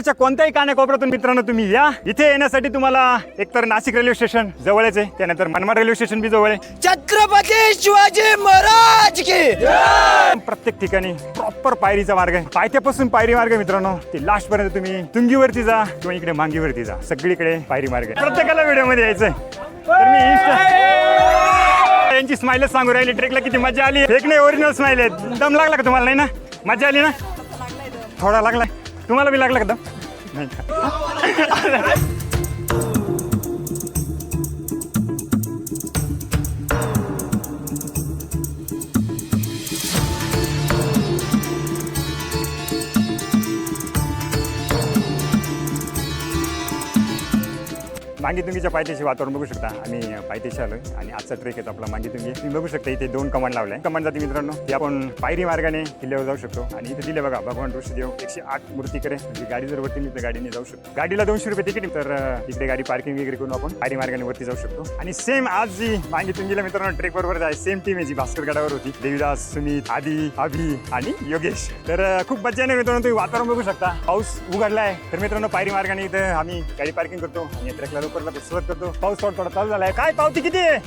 महाराष्ट्राच्या कोणत्याही कानाकोपऱ्यातून मित्रांनो तुम्ही या. इथे येण्यासाठी तुम्हाला एकतर नाशिक रेल्वे स्टेशन जवळच आहे त्यानंतर मनमाड रेल्वे स्टेशन बी जवळ आहे. छत्रपती शिवाजी महाराज की प्रत्येक ठिकाणी प्रॉपर पायरीचा मार्ग आहे. पायथ्यापासून पायरी मार्ग आहे मित्रांनो. ते लास्ट पर्यंत तुम्ही तुंगीवरती जा किंवा इकडे मांगीवरती जा. सगळीकडे पायरी मार्ग आहे. प्रत्येकाला व्हिडिओमध्ये यायचंय. तर मी यांची स्माइलच सांगू राहिली. ट्रेकला किती मजा आली. एक नाही ओरिजिनल स्माइल आहे दम लागला का तुम्हाला? नाही ना? मजा आली ना? थोडा लागलाय. तुम्हाला बी लागला का दम? नाही का? मांगीतुंगीच्या पायथ्याशी वातावरण बघू शकता. आम्ही पायथ्याशी आलोय आणि आजचा ट्रेक येतो आपला मांगीतुंगी तुम्ही बघू शकता इथे दोन कमांड लावले कमांड जाते मित्रांनो ते आपण पायरी मार्गाने किल्ल्यावर जाऊ शकतो आणि इथे दिले बघा भगवान ऋषीदेव एकशे आठ मूर्ती करे. म्हणजे गाडी जर वरती तर गाडीने जाऊ शकतो. गाडीला दोनशे रुपये तिकीट तर इकडे गाडी पार्किंग वगैरे करून आपण पायरी मार्गाने वरती जाऊ शकतो. आणि सेम आज जी मांगीतुंगीला मित्रांनो ट्रेक बरोबर आहे. सेम टीम आहे जी भास्कर गडावर होती. देवीदास सुमित आदी अभि आणि योगेश. तर खूप मज्जा आहे मित्रांनो. तुम्ही वातावरण बघू शकता. पाऊस उघडलाय. तर मित्रांनो पायरी मार्गाने इथं आम्ही गाडी पार्किंग करतो आणि ट्रेकला लवकरला सुरुवात करतो पाऊस थोडा थोडा चालू झालाय. काय पावती किती? आहे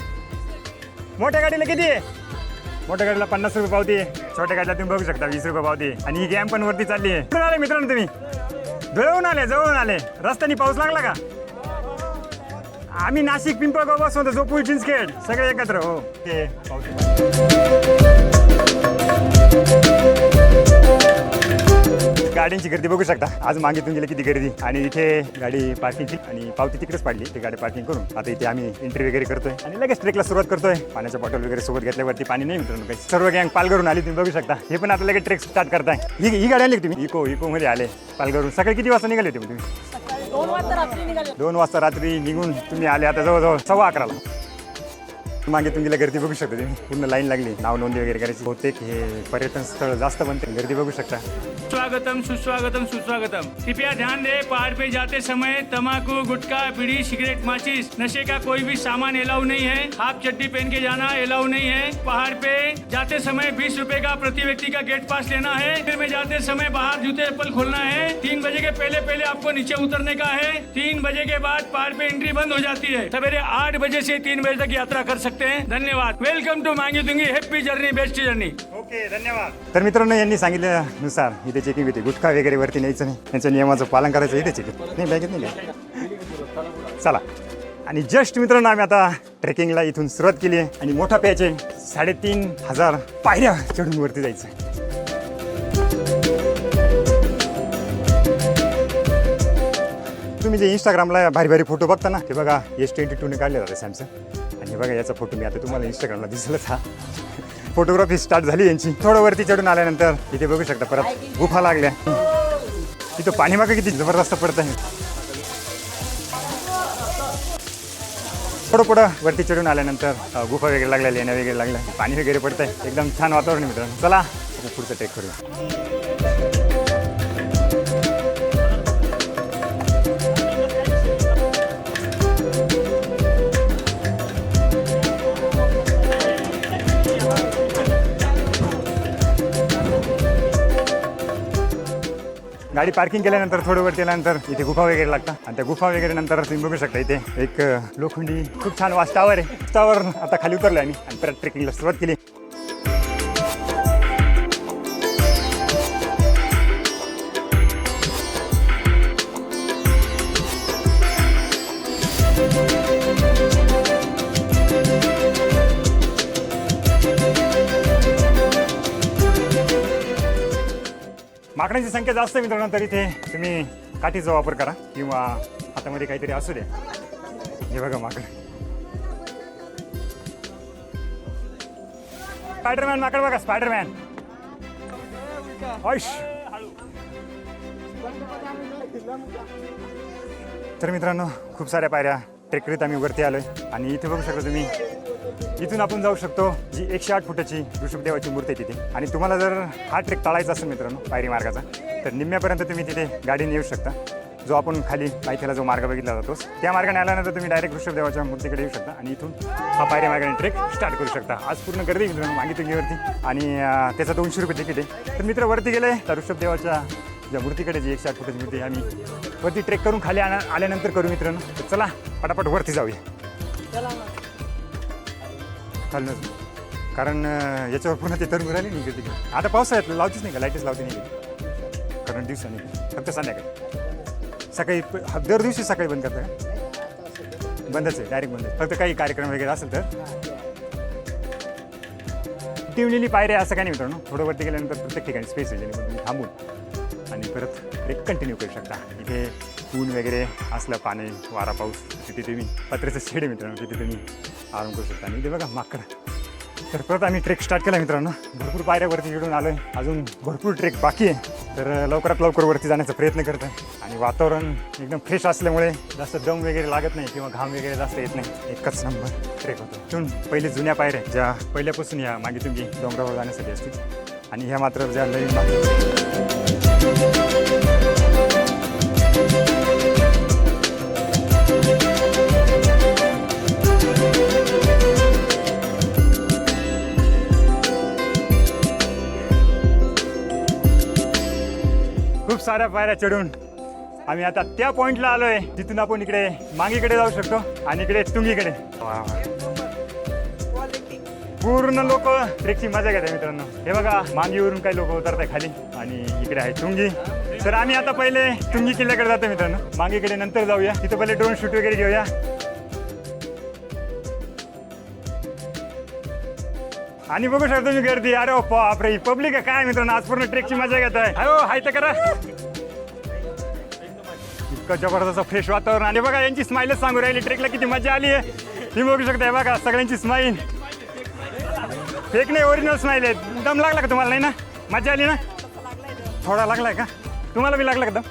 मोठ्या गाडीला किती? आहे मोठ्या गाडीला पन्नास रुपये पावती. छोट्या गाडीला तुम्ही बघू शकता वीस रुपये पावती. आणि ही गॅम पण वरती चालली आहे. आले मित्रांनो तुम्ही? जवळून आले जवळून आले. रस्त्याने पाऊस लागला का? आम्ही नाशिक पिंपळगावपासून जोपूर चिंचखेड सगळे एकत्र हो. ते पावती. गाड्यांची गर्दी बघू शकता. आज मागेतून गेले किती गर्दी. आणि इथे गाडी पार्किंगची आणि पावती तिकडेच पाडली. ते गाडी पार्किंग करून. आता इथे आम्ही एंट्री वगैरे करतोय. आणि लगेच ट्रेकला सुरुवात करतोय. पाण्याच्या बॉटल वगैरे सोबत घेतल्यावरती पाणी नाही मित्रांनो काही. सर्व गँग पालघरून आली तुम्ही बघू शकता. हे पण आता लगेच ट्रेक स्टार्ट करताय. ही ही गाडी आली तुम्ही? इको इको मध्ये आले. पालघरून. सकाळी किती वाजता निघाले होते तुम्ही? दोन वाजता रात्री निघाले. दोन वाजता रात्री निघून तुम्ही आले आता जवळजवळ सव्वा अकराला. मागे तुम्ही गर्दी बघू शकता. तुम्ही पूर्ण लाईन लागली. नाव नोंदणी वगैरे करायची. बहुतेक पर्यटन स्थळ जास्त बनते. गर्दी बघू शकता. स्वागतम सुस्वागतम सुस्वागतम. कृपया ध्यान दे, पहाड़ पे जाते समय तम्बाकू गुटखा बीड़ी सिगरेट, माचिस, नशे का कोई भी सामान अलाउ नहीं है। हाफ़ चड्डी पहन के जाना अलाउ नहीं है। पहाड़ पे जाते समय बीस रूपए का प्रति व्यक्ति का गेट पास लेना है। फिर में जाते समय बाहर जूते चप्पल खोलना है। तीन बजे के पहले पहले आपको नीचे उतरने का है। तीन बजे के बाद पहाड़ पे एंट्री बंद हो जाती है। सवेरे आठ बजे से तीन बजे तक यात्रा कर सकते हैं धन्यवाद. वेलकम टू मांगी दूंगी happy journey best journey okay धन्यवाद. तर मित्रांनो यांनी सांगितल्यानुसार इथे चेकिंग होती. गुटखा वगैरे वरती न्यायचं नाही. त्यांच्या नियमाचं पालन करायचं इथे चेकिंग नाही बॅगेत नाही चला. आणि जस्ट मित्रांनो आम्ही आता ट्रेकिंगला इथून सुरुवात केली आहे. आणि मोठा पॅच आहे. साडेतीन हजार पायऱ्या चढून वरती जायचं तुम्ही जे इंस्टाग्रामला भारी भारी फोटो बघता ना ते बघा एस ट्वेंटी टूने काढलेला होता सॅमसंग आणि बघा याचा फोटो मी आता तुम्हाला इंस्टाग्रामला दिसलंच हा फोटोग्राफी स्टार्ट झाली यांची. थोडं वरती चढून आल्यानंतर इथे बघू शकता परत गुफा लागल्या. तिथं पाणी मागं किती जबरदस्त पडत आहे थोडं पुढं वरती चढून आल्यानंतर गुफा वगैरे लागल्या लेण्या वगैरे लागल्या. पाणी वगैरे पडतंय. आहे एकदम छान वातावरण मित्रांनो. चला पुढचं टेक करूया. गाडी पार्किंग केल्यानंतर थोडं वर केल्यानंतर इथे गुफा वगैरे लागतात आणि त्या गुफा वगैरे नंतर तुम्ही बघू शकता इथे एक लोखंडी खूप छान वास्तावर आहे. वास्तावर आता खाली उतरलो आम्ही आणि परत ट्रेकिंगला सुरुवात केली. माकडांची संख्या जास्त मित्रांनो तरी ते तुम्ही काठीचा वापर करा किंवा हातामध्ये काहीतरी असू द्या. हे बघा माकड स्पायडरमॅन माकड बघा स्पायडरमॅन ऐश तर मित्रांनो खूप साऱ्या पायऱ्या ट्रेकरीत आम्ही वरती आहे आणि इथे बघू शकता तुम्ही इथून आपण जाऊ शकतो जी एकशे आठ फुटाची ऋषभदेवाची मूर्ती आहे तिथे. आणि तुम्हाला जर हा ट्रेक टाळायचा असेल मित्रांनो पायरी मार्गाचा तर निम्म्यापर्यंत तुम्ही तिथे गाडीने येऊ शकता. जो आपण खाली पायथ्याला जो मार्ग बघितला जातो त्या मार्गाने आल्यानंतर तुम्ही डायरेक्ट ऋषभदेवाच्या मूर्तीकडे येऊ शकता. आणि इथून हा पायरी मार्गाने ट्रेक स्टार्ट करू शकता. आज पूर्ण गर्दी आहे मित्रांनो मागितुंगीवरती आणि त्याचा दोनशे रुपये तिकीट आहे. तर मित्र वरती गेले तर ऋषभदेवाच्या ज्या मूर्तीकडे जी एकशे आठ फुटाची मूर्ती आम्ही वरती ट्रेक करून खाली आल्यानंतर करू मित्रांनो. चला पटापट वरती जाऊया. खालूनच कारण याच्यावर पुन्हा ते तरुण राहिले नाही तिकडे. आता पावसाळ्यात लावतीच नाही का? लाईटच लावते नाही कारण दिवसाने फक्त संध्याकाळी. सकाळी दर दिवशी सकाळी बंद करता का? बंदच आहे डायरेक्ट बंद फक्त काही कार्यक्रम वगैरे असेल तर. टिवलेली पायऱ्या असं काही नाही मित्रांनो. थोडं वरती गेल्यानंतर प्रत्येक ठिकाणी स्पेस आहे जेणेकरून तुम्ही थांबून आणि परत ट्रेक कंटिन्यू करू शकता. इथे ऊन वगैरे असलं पाणी वारा पाऊस तिथे तुम्ही पत्र्याचं शेड आहे मित्रांनो तिथे तुम्ही आराम करू शकता. आणि इथे बघा माकड. तर परत आम्ही ट्रेक स्टार्ट केला मित्रांनो. भरपूर पायऱ्यावरती चिडून आलो आहे अजून भरपूर ट्रेक बाकी आहे. तर लवकरात लवकर वरती जाण्याचा प्रयत्न करत आहे आणि वातावरण एकदम फ्रेश असल्यामुळे जास्त दम वगैरे लागत नाही किंवा घाम वगैरे जास्त येत नाही. एकच नंबर ट्रेक होतो. तिथून पहिले जुन्या पायऱ्या ज्या पहिल्यापासून या मागे तुम्ही डोंगरावर जाण्यासाठी असतील. आणि ह्या मात्र ज्या नवीन साऱ्या पायऱ्या चढून आम्ही आता त्या पॉइंटला आलोय जिथून आपण इकडे मागीकडे जाऊ शकतो आणि इकडे तुंगीकडे. पूर्ण लोक ट्रेकची मजा घेत आहे मित्रांनो. हे बघा मांगीवरून काही लोक उतरत आहे खाली आणि इकडे आहे तुंगी. तर आम्ही आता पहिले तुंगी किल्ल्याकडे जातो मित्रांनो. मागीकडे नंतर जाऊया. तिथं पहिले ड्रोन शूट वगैरे घेऊया. आणि बघू शकतो मी गर्दी. अरे बापरे पब्लिक आहे काय मित्रांनो? आज पूर्ण ट्रेकची मजा घेत आहे. अयो हाय तर करा. इतकं जबरदस्त फ्रेश वातावरण. आणि बघा यांची स्माईलच सांगू राहिली. ट्रेकला किती मजा आली आहे. तुम्ही बघू शकताय बघा सगळ्यांची स्माईल फेक नाही ओरिजिनल स्माईल आहे. दम लागला का तुम्हाला नाही ना? मजा आली ना? थोडा लागलाय का? तुम्हाला बी लागला का दम?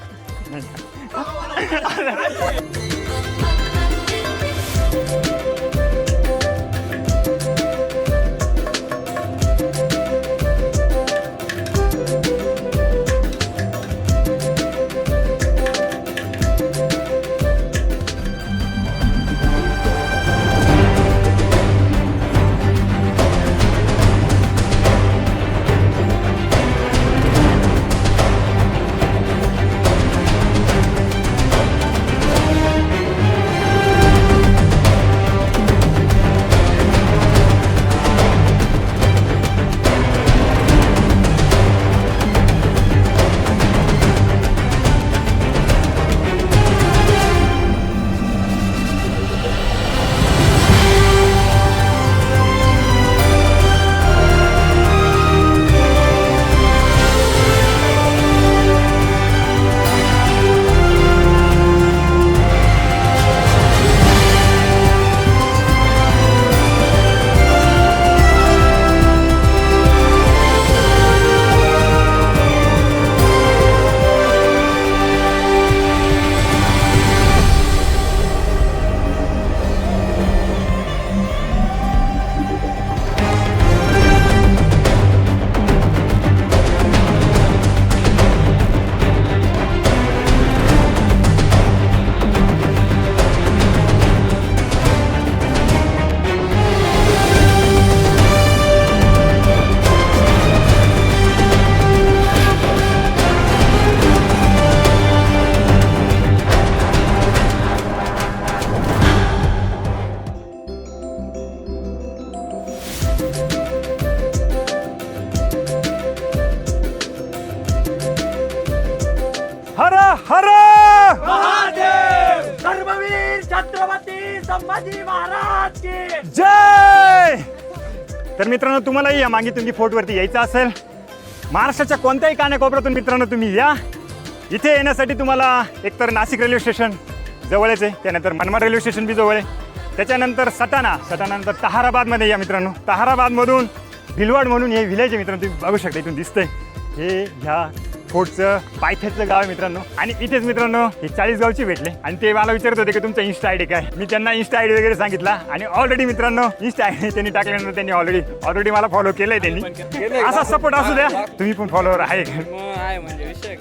तर मित्रांनो तुम्हालाही या मागे तुम्ही फोर्टवरती यायचं असेल. महाराष्ट्राच्या कोणत्याही कानाकोपऱ्यातून मित्रांनो तुम्ही या. इथे येण्यासाठी तुम्हाला एकतर नाशिक रेल्वे स्टेशन जवळच आहे त्यानंतर मनमाड रेल्वे स्टेशन बी जवळ आहे. त्याच्यानंतर सटाणा सटाणानंतर तहाराबादमध्ये या मित्रांनो. तहाराबादमधून भिलवाड म्हणून हे विलेज आहे मित्रांनो तुम्ही बघू शकता इथून दिसतंय. हे ह्या फोर्टचं पायथ्याचं गाव आहे मित्रांनो. आणि इथेच मित्रांनो हे चाळीस गावची भेटले. आणि ते मला विचारत होते की तुमचा इन्स्टा आयडी काय? मी त्यांना इन्स्टा आयडी वगैरे सांगितला. आणि ऑलरेडी मित्रांनो इन्स्टा आयडी त्यांनी टाकल्यानंतर त्यांनी ऑलरेडी ऑलरेडी मला फॉलो केलंय त्यांनी. असा सपोर्ट असू द्या. तुम्ही पण फॉलोवर आहे.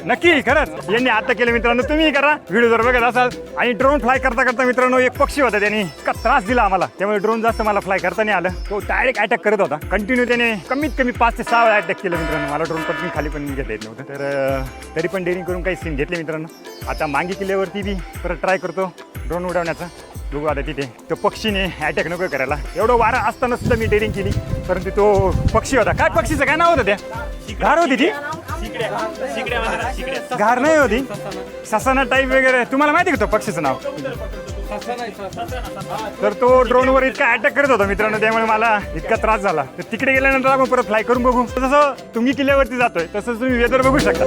नक्की खरंच. यांनी आता केलं मित्रांनो तुम्ही करा. व्हिडिओ जर बघत असाल. आणि ड्रोन फ्लाय करता करता मित्रांनो एक पक्षी होता त्यांनी. का त्रास दिला आम्हाला. त्यामुळे ड्रोन जास्त मला फ्लाय करता नाही आलं. तो डायरेक्ट अटॅक करत होता. कंटिन्यू त्याने कमीत कमी पाच ते सहा वेळा अटॅक केलं मित्रांनो. मला ड्रोन पटकन खाली पण घेता येत नव्हतं. तर तरी पण डेअरिंग करून काही सीन घेतले मित्रांनो. आता मांगी किल्ल्यावरती बी परत ट्राय करतो ड्रोन उडवण्याचा. बघू आता तिथे. तो पक्षीने अटॅक नको करायला. एवढं वारा असताना सुद्धा मी डेअरिंग केली. परंतु तो पक्षी होता. काय पक्षीचं? काय नाव होतं त्या? घार होती ती? घार नाही होती? ससाना टाईप वगैरे. तुम्हाला माहिती का तो पक्षीचं नाव? तर तो ड्रोनवर इतका अटॅक करत होता मित्रांनो त्यामुळे मला इतका त्रास झाला. तर तिकडे गेल्यानंतर आपण परत फ्लाय करून बघू. जसं तुम्ही किल्ल्यावरती जातोय तसंच तुम्ही वेदर बघू शकता.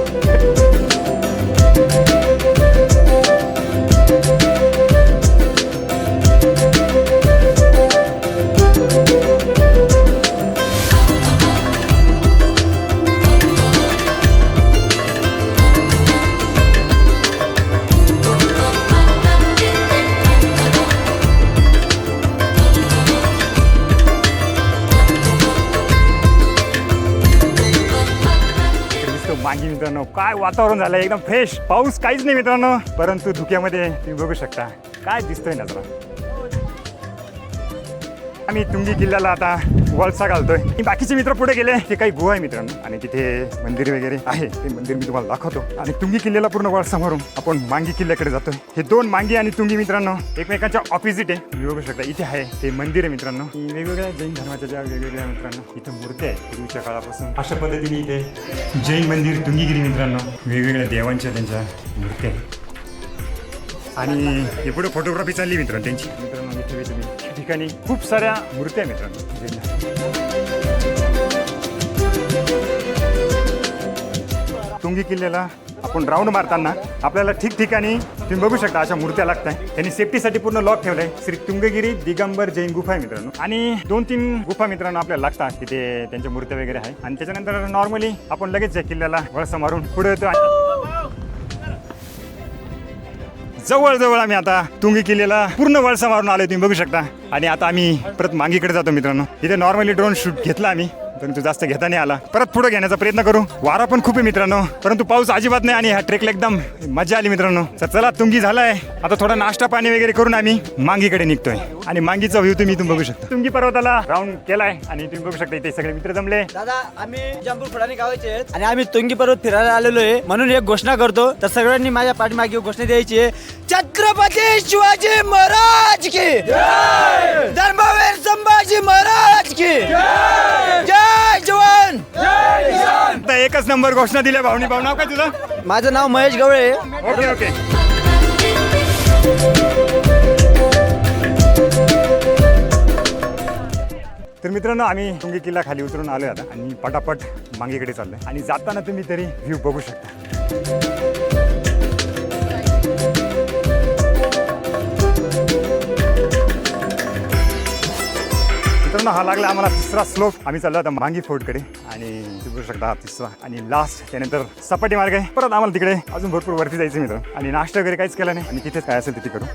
काय वातावरण झालं एकदम फ्रेश पाऊस काहीच नाही मित्रांनो. परंतु धुक्यामध्ये तुम्ही बघू शकता. काय दिसतोय नजरा? आम्ही तुंगी किल्ल्याला आता वळसा घालतोय. मी बाकीचे मित्र पुढे गेले. ते काही गुहा आहे मित्रांनो. आणि तिथे मंदिर वगैरे आहे. ते मंदिर मी तुम्हाला दाखवतो. आणि तुंगी किल्ल्याला पूर्ण वळसा मारून आपण मांगी किल्ल्याकडे जातोय हे दोन मांगी आणि तुंगी मित्रांनो एकमेकांच्या ऑपोजिट आहे. तुम्ही बघू शकता इथे आहे. ते मंदिर आहे मित्रांनो. वेगवेगळ्या जैन धर्माच्या ज्या वेगवेगळ्या मित्रांनो इथे मूर्ती आहे पूर्वीच्या काळापासून. अशा पद्धतीने इथे जैन मंदिर तुंगीगिरी मित्रांनो वेगवेगळ्या देवांच्या त्यांच्या मूर्ती आहेत. आणि हे पुढे फोटोग्राफी चालली मित्रांनो त्यांची. मित्रांनो इथे ठिकाणी खूप साऱ्या मूर्त्या मित्रांनो मित्रांनो तुंगी किल्ल्याला आपण राऊंड मारताना आपल्याला ठिकठिकाणी तुम्ही बघू शकता अशा मूर्त्या लागत आहे त्यांनी सेफ्टीसाठी पूर्ण लॉक ठेवलाय. श्री तुंगगिरी दिगंबर जैन गुफा आहे मित्रांनो. आणि दोन तीन गुफा मित्रांनो आपल्याला लागतात तिथे त्यांच्या मूर्त्या वगैरे आहे आणि त्याच्यानंतर नॉर्मली आपण लगेच या किल्ल्याला वळसा मारून पुढे येतो. जवळजवळ आम्ही आता तुंगी किल्ल्याला पूर्ण वळसा मारून आलोय तुम्ही बघू शकता. आणि आता आम्ही परत मागीकडे जातो मित्रांनो. इथे नॉर्मली ड्रोन शूट घेतला आम्ही. परंतु जास्त घेता नाही आला. परत पुढे घेण्याचा प्रयत्न करू. वारा पण खूप आहे मित्रांनो. परंतु पाऊस अजिबात नाही आणि ह्या ट्रेकला एकदम मजा आली मित्रांनो. तर चला तुंगी झालाय. आता थोडा नाश्ता पाणी वगैरे करून आम्ही मांगीकडे निघतोय. आणि मांगीचा व्ह्यू तुम्ही इथून बघू शकता. तुंगी पर्वताला राऊंड केलाय आणि तुम्ही बघू शकता इथे सगळे मित्र जमले. दादा आम्ही जंपूर फुडाने गावायचे आहेत. आणि आम्ही तुंगी पर्वत फिरायला आलेलो आहे. म्हणून एक घोषणा करतो तर सगळ्यांनी माझ्या पाठीमागे घोषणा द्यायची आहे. छत्रपती शिवाजी महाराज की! धर्मवीर संभाजी महाराज की! जय! जवान! आता एकच नंबर घोषणा दिल्या भावनी भाऊ. नाव काय तुझं? माझं नाव महेश गवळे. Okay okay. तर मित्रांनो आम्ही तुंगी किल्ला खाली उतरून आलोय आता आणि पटापट मागेकडे चाललोय. आणि जाताना तुम्ही तरी व्ह्यू बघू शकता. मित्रांनो हा लागला आम्हाला तिसरा स्लोप आम्ही चाललो आता मांगी फोर्टकडे आणि तुम्ही बघू शकता हा तिसरा आणि लास्ट त्यानंतर सपाटी मार्ग आहे. परत आम्हाला तिकडे अजून भरपूर वरती जायचं मित्र. आणि नाश्ता वगैरे काहीच केला नाही. आणि तिथेच काय असेल तिथे करू.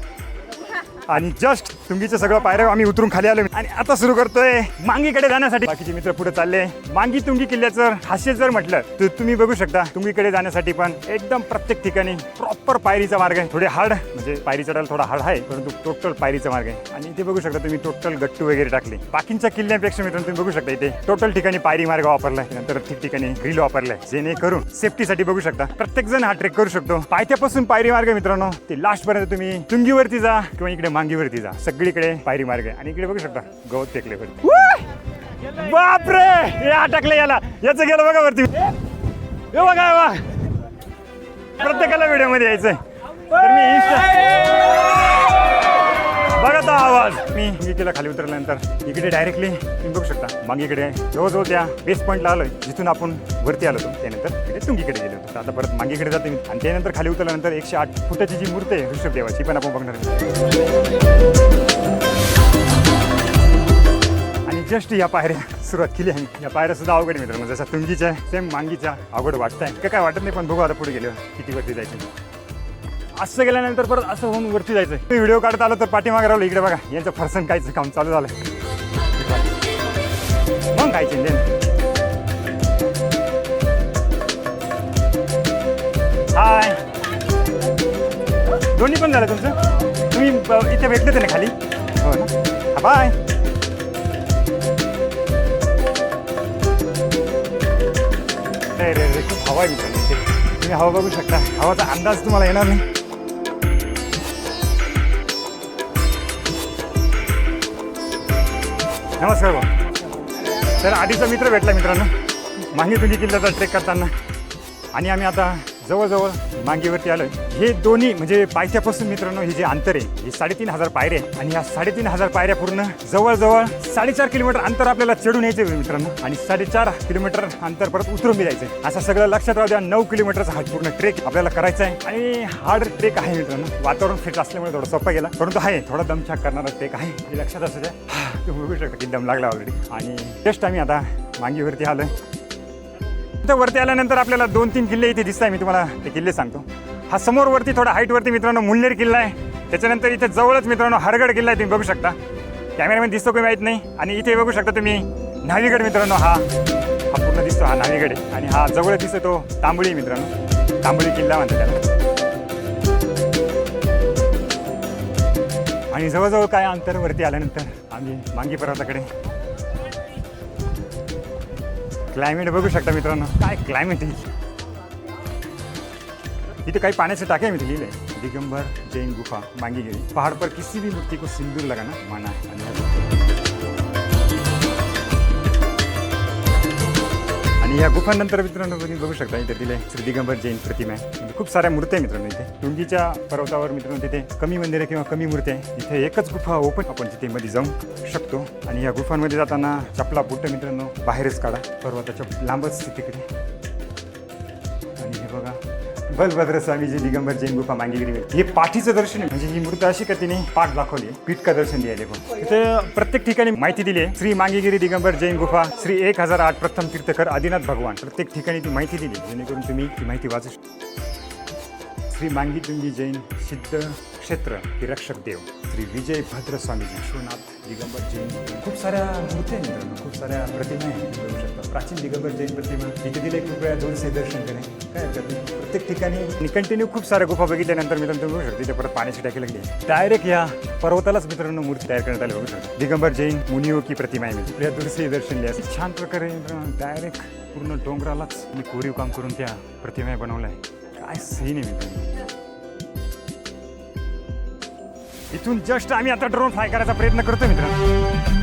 आणि जस्ट तुंगीचं सगळं पायऱ्या आम्ही उतरून खाली आलो. आणि आता सुरू करतोय मांगीकडे जाण्यासाठी. बाकीचे मित्र पुढे चालले. मांगी तुंगी किल्ल्याचं हास्य जर म्हटलं तर तुम्ही बघू शकता तुंगीकडे जाण्यासाठी पण एकदम प्रत्येक ठिकाणी प्रॉपर पायरीचा मार्ग आहे. थोडे हार्ड म्हणजे पायरी चढायला थोडा हार्ड आहे परंतु टोटल पायरीचा मार्ग आहे. आणि इथे बघू शकता तुम्ही टोटल गट्टू वगैरे टाकले. बाकींच्या किल्ल्यापेक्षा मित्रांनो तुम्ही बघू शकता इथे टोटल ठिकाणी पायरी मार्ग वापरलाय. नंतर ठिकठिकाणी ग्रिल वापरलाय. जेणेकरून सेफ्टीसाठी बघू शकता. प्रत्येक जण हा ट्रेक करू शकतो. पायथ्यापासून पायरी मार्ग मित्रांनो ते लास्ट पर्यंत तुम्ही तुंगीवरती जा किंवा इकडे मांगीवरती जा. सगळीकडे पायरी मार्ग आहे. आणि इकडे बघू शकता गवत टेकले वरती बापरे! हे अटकले याला. याचं गेलं बघा वरती. हे बघा बघा. प्रत्येकाला व्हिडिओमध्ये यायचंय. तर मी बघा तो आवाज. मी मांगीकडे खाली उतरल्यानंतर इकडे डायरेक्टली तुम्ही बघू शकता. मांगीकडे जवळजवळ त्या बेस पॉईंटला आलोय. जिथून आपण वरती आलो होतो. त्यानंतर इकडे तुंगीकडे गेलो होतो. आता परत मांगीकडे जातो मी. आणि त्यानंतर खाली उतरल्यानंतर एकशे आठ फुटाची जी मूर्ती आहे ऋषभ देवाची पण आपण बघणार जस्ट या पायऱ्या सुरुवात केली आहे या पायऱ्या सुद्धा अवघड मित्र म्हणजे जसं तुंगीच्या सेम मांगीच्या अवघड वाटत आहे काय वाटत नाही पण बघू आता पुढे गेलो किती वरती जायचं असं गेल्यानंतर परत असं होऊन वरती जायचं मी व्हिडिओ काढत आलो तर पाठीमागे राहिलो इकडे बघा. यांचं फरसन कायचं काम चालू झालं मग काय चिंते हाय. दोन्ही पण झालं तुमचं? तुम्ही ब- इथे भेटले ते ना खाली? हो ना? बाय हवा आहे मित्रांनो. इथे तुम्ही हवा बघू शकता. हवाचा अंदाज तुम्हाला येणार नाही. नमस्कार भाऊ. तर आधीचा मित्र भेटला मित्रांनो. माहिती तुझी किल्ल्याचा ट्रेक करताना. आणि आम्ही आता जवळजवळ मांगीवरती आलं हे दोन्ही म्हणजे पायथ्यापासून मित्रांनो हे जे अंतर आहे हे साडेतीन हजार पायरे आहे. आणि या साडेतीन हजार पायऱ्या पूर्ण जवळजवळ साडेचार किलोमीटर अंतर आपल्याला चढून यायचं मित्रांनो. आणि साडेचार किलोमीटर अंतर परत उतरून बी जायचं असं सगळं लक्षात राहू द्या नऊ किलोमीटरचा हा पूर्ण ट्रेक आपल्याला करायचा आहे. आणि हार्ड ट्रेक आहे मित्रांनो. वातावरण फिट असल्यामुळे थोडं सोपा गेला. परंतु आहे थोडा दमछाक करणारा ट्रेक आहे. हे लक्षात असू द्या तुम्ही बघू शकता की दम लागला ऑलरेडी आणि जस्ट आम्ही आता मांगीवरती आलं तर वरती आल्यानंतर आपल्याला दोन तीन किल्ले इथे दिसत आहे मी तुम्हाला ते किल्ले सांगतो. हा समोरवरती थोडा हाईटवरती मित्रांनो मुल्लेर किल्ला आहे. त्याच्यानंतर इथे जवळच मित्रांनो हरगड किल्ला आहे तुम्ही बघू शकता. कॅमेरामॅन दिसतो काही माहीत नाही. आणि इथे बघू शकता तुम्ही न्हावीगड मित्रांनो हा हा पूर्ण दिसतो हा न्हावीगड आहे. आणि हा जवळ दिसतो तो तांबळी मित्रांनो. तांबळी किल्ला म्हणतो त्याला. आणि जवळजवळ काय अंतर वरती आल्यानंतर आम्ही मांगी पर्वताकडे क्लायमेट बघू शकता मित्रांनो. काय क्लायमेट आहे? इथे काही पाण्याचे टाके आहे मी लिहिले दिगंबर जैन गुफा मांगीगिरी. पहाड़ पर किसी भी मूर्ति को सिंदूर लगाना माना है आणि या गुफांनंतर मित्रांनो तुम्ही बघू शकता इथे तिथे श्री दिगंबर जैन प्रतिमा आहे. म्हणजे खूप साऱ्या मूर्त्या आहे मित्रांनो इथे. टुंगीच्या पर्वतावर मित्रांनो तिथे कमी मंदिरं किंवा कमी मूर्त्या आहे. इथे एकच गुफा ओपन आपण तिथे मध्ये जाऊ शकतो. आणि या गुफांमध्ये जाताना चपला बुट मित्रांनो बाहेरच काढा. पर्वताच्या लांबच तिकडे. बलभद्र स्वामीजी दिगंबर जैन गुफा मांगीगिरी हे पाठीचं दर्शन आहे. म्हणजे ही मूर्त अशी का तिने पाठ दाखवली आहे. पीठ का दर्शन द्यायला पण इथे प्रत्येक ठिकाणी माहिती दिली आहे. श्री मांगीगिरी दिगंबर जैन गुफा श्री एक हजार आठ प्रथम तीर्थकर आदिनाथ भगवान. प्रत्येक ठिकाणी ती माहिती दिली जेणेकरून तुम्ही ती माहिती वाचू शकता श्री मांगीतुंगी जैन सिद्ध क्षेत्र हे रक्षक देव. श्री विजय भद्र स्वामी विश्वनाथ दिगंबर जैन खूप साऱ्या मूर्ती आहे मित्रांनो खूप साऱ्या प्रतिमा आहेत. करू शकतात प्राचीन दिगंबर जैन प्रतिमा. तिथे दिले कृपया दोनशे दर्शन करे काय हरकत प्रत्येक ठिकाणी कंटिन्यू खूप साऱ्या गुफा बघितल्यानंतर मित्रांनो तुम्ही बघू शकता. तिथे परत पाण्याची टाकी लागली डायरेक्ट या पर्वतालाच मित्रांनो मूर्ती तयार करण्यात आली बघू शकता. दिगंबर जैन मुनियो की प्रतिमा आहे मित्र या दूरसे दर्शन लिहा. छान प्रकारे डायरेक्ट पूर्ण डोंगरालाच मी कोरीव काम करून त्या प्रतिमा आहे काय सीन आहे मित्रांनो. इथून जस्ट आम्ही आता ड्रोन फ्लाय करायचा प्रयत्न करतो मित्रांनो.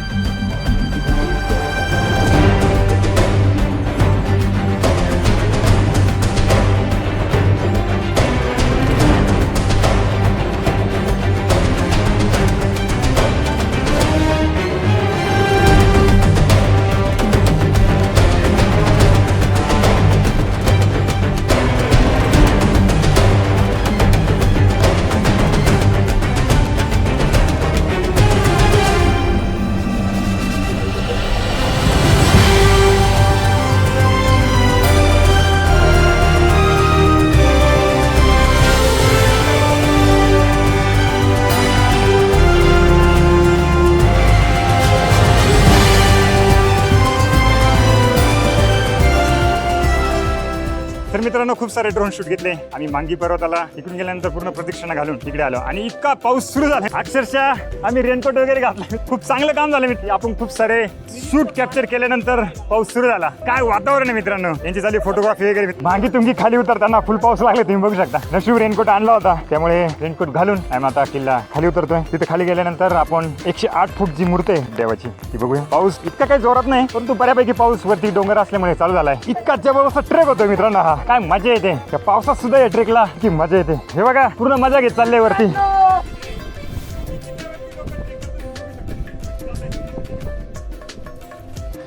खूप सारे ड्रोन शूट घेतले. आम्ही मांगी पर्वताला इकडून गेल्यानंतर पूर्ण प्रदक्षिणा घालून इकडे आलो. आणि इतका पाऊस सुरू झाला. अक्षरशः आम्ही रेनकोट वगैरे घातला. खूप चांगलं काम झालं मित्र. आपण खूप सारे शूट कॅप्चर केल्यानंतर पाऊस सुरू झाला. काय वातावरण आहे मित्रांनो? यांची झाली फोटोग्राफी वगैरे. मांगी तुमची खाली उतरताना फुल पाऊस लागले. तुम्ही बघू शकता. नशीब रेनकोट आणला होता. त्यामुळे रेनकोट घालून आम्ही आता किल्ला खाली उतरतोय. तिथे खाली गेल्यानंतर आपण एकशे आठ फूट जी मूर्ती आहे देवाची ती बघूया. पाऊस इतका काही जोरात नाही परंतु बऱ्यापैकी पाऊस वरती डोंगर असल्यामुळे चालू झालाय. इतका जबरदस्त ट्रेक होतो मित्रांनो हा. काय मजे येते. त्या पावसात सुद्धा या ट्रेकला की मजा येते. हे बघा पूर्ण मजा घेत चालले वरती.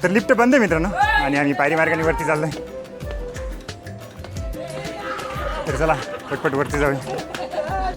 तर लिफ्ट बंद आहे मित्रांनो. आणि आम्ही पायरी मार्गाने वरती चाललोय. तर चला पटपट वरती जाऊया.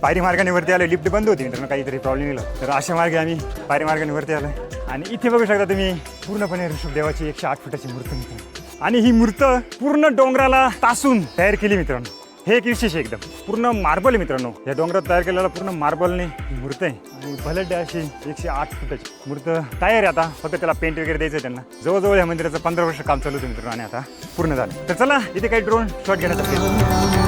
पायरी मार्गाने वरती आलो लिफ्ट बंद होती मित्रांनो काहीतरी प्रॉब्लेम येलो तर अशा मार्गे आम्ही पायरी मार्गाने वरती आलोय. आणि इथे बघू शकता तुम्ही पूर्णपणे ऋषभदेवाची एकशे आठ फुटाची मूर्ती मित्रांनो. आणि ही मूर्त पूर्ण डोंगराला तासून तयार केली मित्रांनो. हे एक विशेष आहे एकदम. पूर्ण मार्बल मित्रांनो. या डोंगरात तयार केलेला पूर्ण मार्बलने मूर्त आहे. आणि भलट अशी एकशे आठ फुटाची मूर्त तयार आहे आता. फक्त त्याला पेंट वगैरे द्यायचं आहे त्यांना. जवळजवळ या मंदिराचं पंधरा वर्ष काम चालू होतं मित्रांनो आणि आता पूर्ण झालं. तर चला इथे काही ड्रोन शॉट घेण्याचा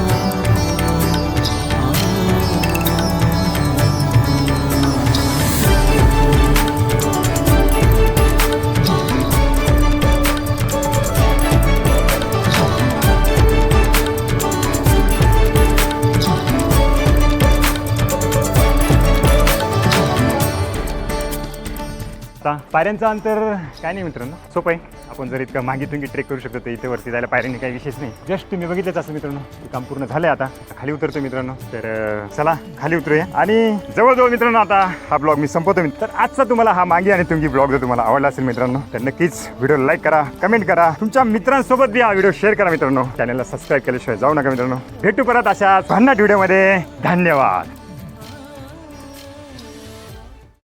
पायऱ्यांचं अंतर काय नाही मित्रांनो सोपं आहे. आपण जर इतकं मागितून की ट्रेक करू शकतो तर इथे वरती जायला पायऱ्यांनी काही विशेष नाही. जस्ट तुम्ही बघितलंच असं मित्रांनो हे काम पूर्ण झालंय आता. खाली उतरतो मित्रांनो तर चला खाली उतरूया. आणि जवळजवळ मित्रांनो आता हा ब्लॉग मी संपवतो मी. तर आजचा तुम्हाला हा मागे आणि तुमची ब्लॉग जर तुम्हाला आवडला असेल मित्रांनो तर नक्कीच व्हिडिओ लाईक करा कमेंट करा. तुमच्या मित्रांसोबत बी हा व्हिडिओ शेअर करा मित्रांनो. चॅनलला सबस्क्राईब केल्याशिवाय जाऊ नका मित्रांनो. भेटू परत अशा भन्नाट व्हिडिओमध्ये धन्यवाद.